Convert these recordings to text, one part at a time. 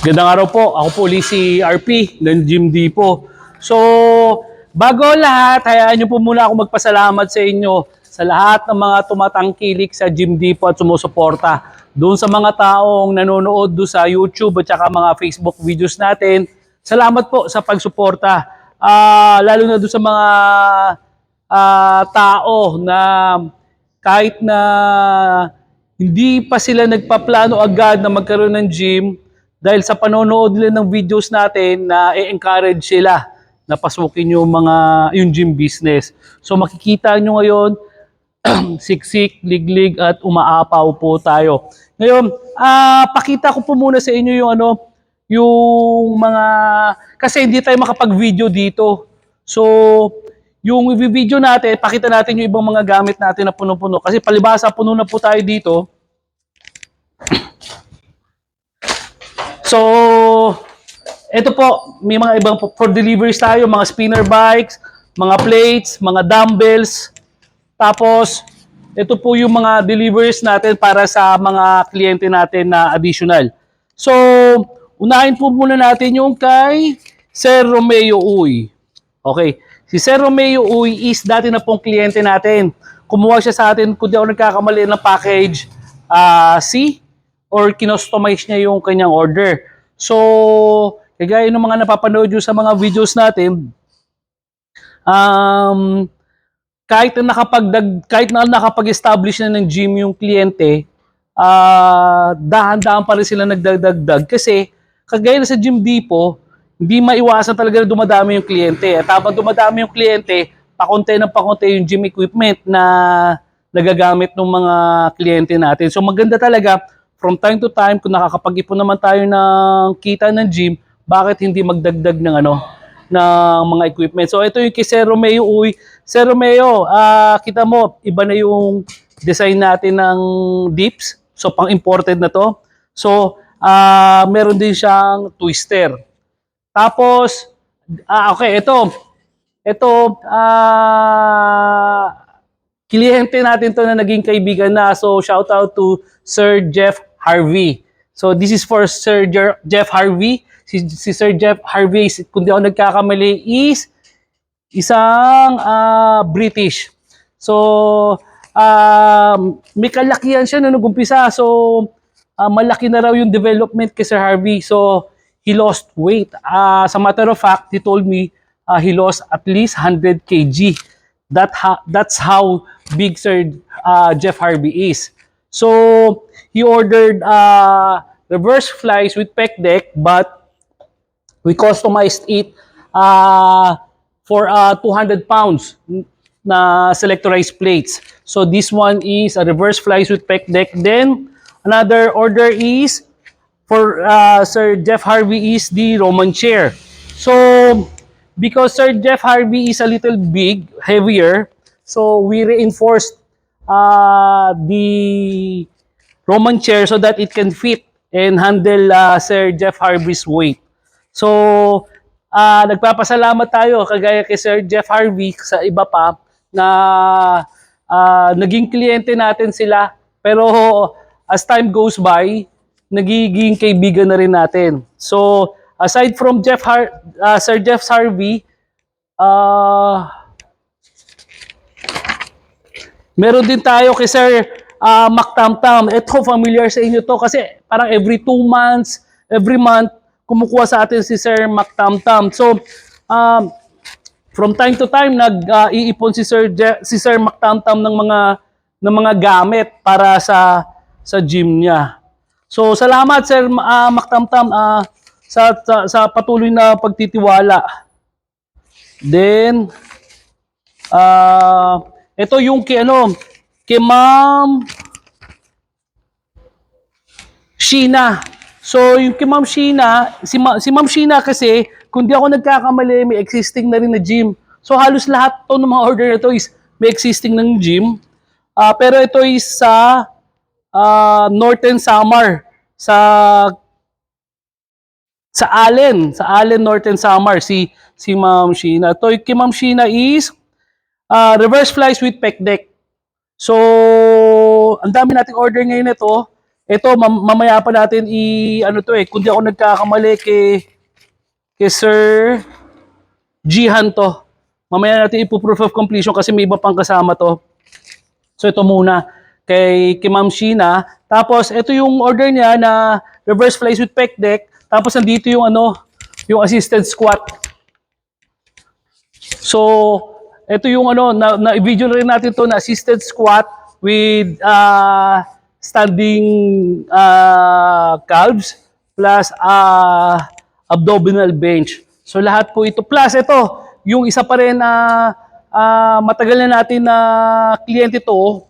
Gandang araw po. Ako po ulit si RP ng Gym Depot. So, bago lahat, hayaan niyo po muna ako magpasalamat sa inyo sa lahat ng mga tumatangkilik sa Gym Depot at sumusuporta. Doon sa mga taong nanonood doon sa YouTube at saka mga Facebook videos natin. Salamat po sa pagsuporta. Ah, lalo na doon sa mga ah, tao na kahit na hindi pa sila nagpaplano agad na magkaroon ng gym dahil sa panonood nila ng videos natin na i-encourage sila na pasukin yung mga yung gym business. So makikita nyo ngayon siksik, liglig at umaapaw po tayo. Ngayon, ah pakita ko po muna sa inyo yung ano yung mga kasi hindi tayo makapag-video dito. So yung i-video natin, pakita natin yung ibang mga gamit natin na puno-puno. Kasi palibasa, puno na po tayo dito. So, ito po, may mga ibang for deliveries tayo, mga spinner bikes, mga plates, mga dumbbells. Tapos, ito po yung mga deliveries natin para sa mga kliyente natin na additional. So, unahin po muna natin yung kay Sir Romeo Uy. Okay. Si Sir Romeo Uy is dati na pong kliyente natin. Kumuha siya sa atin, kung di ako nagkakamali ng package ah C or kinostomize niya yung kanyang order. So, kagaya ng mga napapanood nyo sa mga videos natin, um, kahit na nakapagdag kahit na nakapag-establish na ng gym yung kliyente, ah dahan-dahan pa rin sila nagdagdag kasi kagaya na sa Gym Depot, hindi maiwasan talaga na dumadami yung kliyente. At habang dumadami yung kliyente, pakonte ng pakonte yung gym equipment na nagagamit ng mga kliyente natin. So maganda talaga from time to time kung nakakapag-ipon naman tayo ng kita ng gym, bakit hindi magdagdag ng ano ng mga equipment. So ito yung kay Sir Romeo Uy. Sir Romeo, ah kita mo, iba na yung design natin ng dips. So pang imported na to. So ah meron din siyang twister. Tapos ah okay, ito. Ito ah kliyente natin to na naging kaibigan na. So shout out to Sir Jeff Harvey. So this is for Sir Jeff Harvey. Si, si Sir Jeff Harvey, is- kung di ako nagkakamali, is isang ah, British. So, um, may kalakihan siya na nag-umpisa. So, ah, malaki na raw yung development kay Sir Harvey. So, he lost weight. Ah, sa matter of fact, he told me ah, he lost at least 100 kg. That ha- that's how big Sir ah, Jeff Harvey is. So, he ordered uh, reverse flies with pec deck, but we customized it uh, for uh, 200 pounds na selectorized plates. So this one is a reverse flies with pec deck. Then another order is for uh, Sir Jeff Harvey is the Roman chair. So because Sir Jeff Harvey is a little big, heavier, so we reinforced uh, the Roman chair so that it can fit and handle uh, Sir Jeff Harvey's weight. So, ah nagpapasalamat tayo kagaya kay Sir Jeff Harvey sa iba pa na ah, naging kliyente natin sila. Pero as time goes by, nagiging kaibigan na rin natin. So, aside from Jeff Har ah, Sir Jeff Harvey, ah Meron din tayo kay Sir uh, Mactamtam. Ito, familiar sa inyo to kasi parang every two months, every month, kumukuha sa atin si Sir Mactamtam. So, um, from time to time, nag-iipon si Sir, Je- si Sir Mactamtam ng mga, ng mga gamit para sa, sa gym niya. So, salamat Sir uh, Mactamtam ah, sa, sa, sa patuloy na pagtitiwala. Then, Ah, ito yung kay ano, kay Ma'am Sheena. So, yung kay Ma'am Sheena, si, Ma- si Ma'am Sheena kasi, kung di ako nagkakamali, may existing na rin na gym. So, halos lahat to ng mga order na to is may existing ng gym. Ah, pero ito is sa ah, Northern Samar, sa sa Allen, sa Allen Northern Samar, si si Ma'am Sheena. To kay Ma'am Sheena is uh, reverse flies with pec deck. So, ang dami nating order ngayon nito. ito mam- mamaya pa natin i ano to eh, kung di ako nagkakamali kay kay Sir Jihan to. Mamaya natin ipo-proof of completion kasi may iba pang kasama to. So ito muna kay, kay Ma'am Sheena. Tapos ito yung order niya na reverse flies with pec deck. Tapos nandito yung ano, yung assisted squat. So ito yung ano, na, na video na rin natin to na assisted squat with uh, standing uh, calves plus uh, abdominal bench. So lahat po ito. Plus ito, yung isa pa rin na ah, matagal na natin na kliyente to,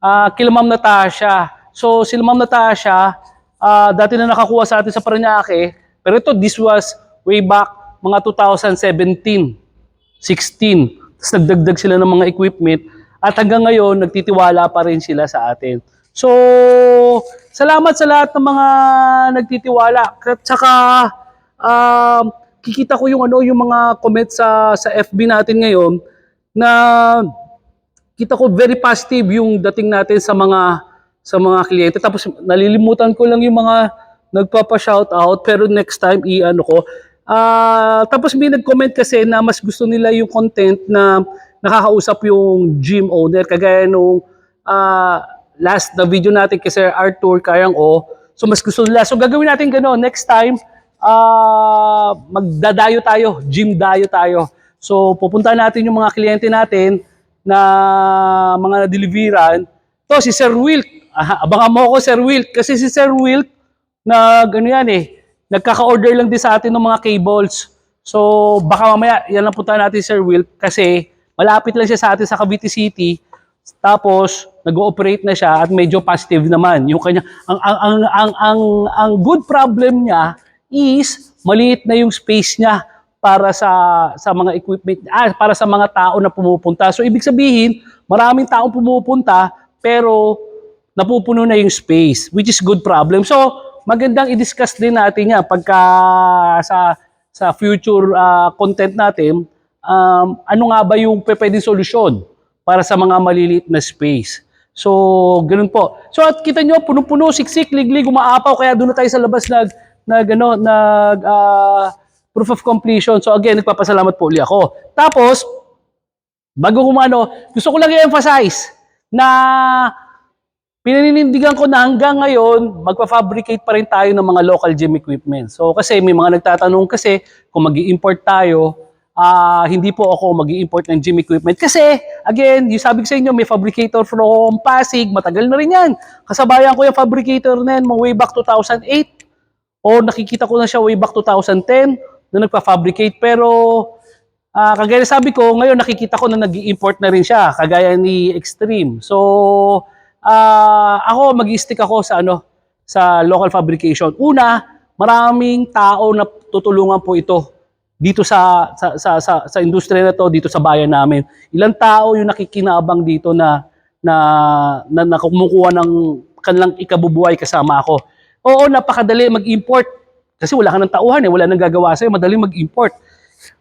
ah kila Ma'am Natasha. So si Ma'am Natasha, ah, dati na nakakuha sa atin sa Paranaque, pero ito, this was way back mga 2017, 16. Tapos nagdagdag sila ng mga equipment at hanggang ngayon, nagtitiwala pa rin sila sa atin. So, salamat sa lahat ng mga nagtitiwala. At saka, um, kikita ko yung ano, yung mga comments sa sa FB natin ngayon na kita ko very positive yung dating natin sa mga sa mga kliyente. Tapos nalilimutan ko lang yung mga nagpapa-shout out pero next time i-ano ko. Ah, tapos may nag-comment kasi na mas gusto nila yung content na nakakausap yung gym owner kagaya nung ah, last na video natin kay Sir Arthur Kayang O. So mas gusto nila. So gagawin natin gano'n next time ah magdadayo tayo, gym dayo tayo. So pupunta natin yung mga kliyente natin na mga na-deliveran. To si Sir Wilt. Aha, abangan mo ako Sir Wilt kasi si Sir Wilt nag ano yan eh, nagkaka-order lang din sa atin ng mga cables. So baka mamaya yan lang punta natin Sir Wilt kasi malapit lang siya sa atin sa Cavite City. Tapos nag-ooperate na siya at medyo positive naman. Yung kanya ang ang ang ang ang, ang good problem niya is maliit na yung space niya para sa sa mga equipment ah, para sa mga tao na pumupunta. So ibig sabihin, maraming taong pumupunta pero napupuno na yung space, which is good problem. So magandang i-discuss din natin yan pagka sa sa future ah, content natin, um, ano nga ba yung pwedeng solusyon para sa mga maliliit na space. So, ganun po. So, at kita nyo, puno-puno, siksik, liglig, umaapaw, kaya doon na tayo sa labas nag, nag, ano, nag, ah, proof of completion. So, again, nagpapasalamat po uli ako. Tapos, bago kumano, gusto ko lang i-emphasize na Pinaninindigan ko na hanggang ngayon, magpa-fabricate pa rin tayo ng mga local gym equipment. So kasi may mga nagtatanong kasi kung mag import tayo, ah hindi po ako mag import ng gym equipment. Kasi, again, yung sabi ko sa inyo, may fabricator from Pasig, matagal na rin yan. Kasabayan ko yung fabricator na yan, way back 2008. O nakikita ko na siya way back 2010 na nagpa-fabricate. Pero Ah, kagaya sabi ko, ngayon nakikita ko na nag import na rin siya, kagaya ni Extreme. So, ah, ako mag-stick ako sa ano, sa local fabrication. Una, maraming tao na tutulungan po ito dito sa sa sa sa, sa industriya na to, dito sa bayan namin. Ilang tao yung nakikinabang dito na na na, na kumukuha ng kanilang ikabubuhay kasama ako. Oo, napakadali mag-import kasi wala ka ng tauhan eh, wala nang gagawa sa'yo, madaling mag-import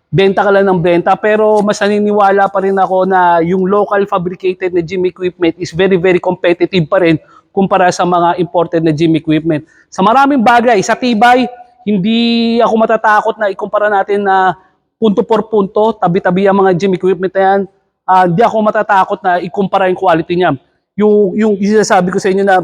benta ka lang ng benta pero mas naniniwala pa rin ako na yung local fabricated na gym equipment is very very competitive pa rin kumpara sa mga imported na gym equipment. Sa maraming bagay, sa tibay, hindi ako matatakot na ikumpara natin na punto por punto, tabi-tabi ang mga gym equipment na yan. Ah, hindi ako matatakot na ikumpara yung quality niya. Yung, yung isasabi ko sa inyo na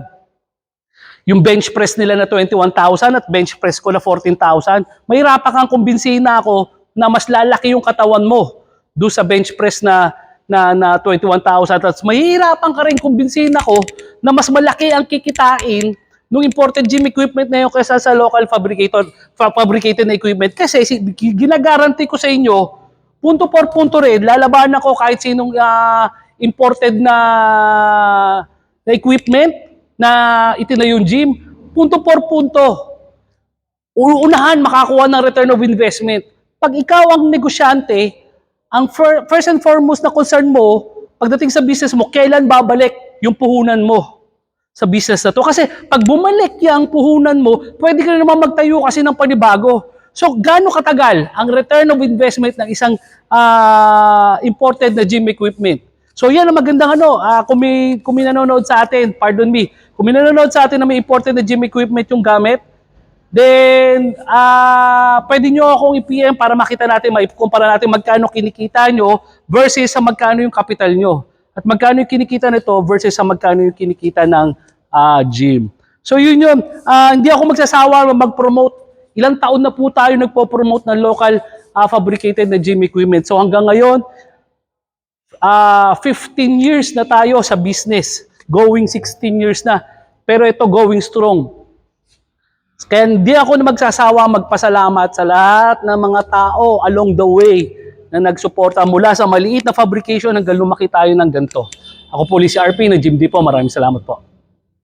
yung bench press nila na 21,000 at bench press ko na 14,000, mahirapan kang kumbinsihin na ako na mas lalaki yung katawan mo do sa bench press na na, na 21,000 at mahirapan ka rin kumbinsihin ako na mas malaki ang kikitain nung imported gym equipment na yun kaysa sa local fabricator fa- fabricated na equipment. Kasi si, ginagaranti ko sa inyo punto por punto rin lalabanan ko kahit sinong ah, imported na na equipment na itinayo yung gym. Punto por punto. Uunahan makakuha ng return of investment. Pag ikaw ang negosyante, ang fir- first and foremost na concern mo, pagdating sa business mo, kailan babalik yung puhunan mo sa business na to? Kasi pag bumalik yung puhunan mo, pwede ka na naman magtayo kasi ng panibago. So, gaano katagal ang return of investment ng isang ah, imported na gym equipment? So, yan ang magandang ano, ah, kung, may, kung may nanonood sa atin, pardon me, Kung may nanonood sa atin na may imported na gym equipment yung gamit, then ah pwede nyo akong i-PM para makita natin, maikumpara natin magkano kinikita nyo versus sa magkano yung capital nyo. At magkano yung kinikita nito versus sa magkano yung kinikita ng ah, gym. So yun yun. Ah, hindi ako magsasawa mag-promote. Ilang taon na po tayo nagpo-promote ng local ah, fabricated na gym equipment. So hanggang ngayon, ah 15 years na tayo sa business. Going 16 years na. Pero ito going strong. Kaya hindi ako magsasawa magpasalamat sa lahat ng mga tao along the way na nagsuporta mula sa maliit na fabrication hanggang lumaki tayo ng ganito. Ako po, si RP ng Jim Di po. Maraming salamat po.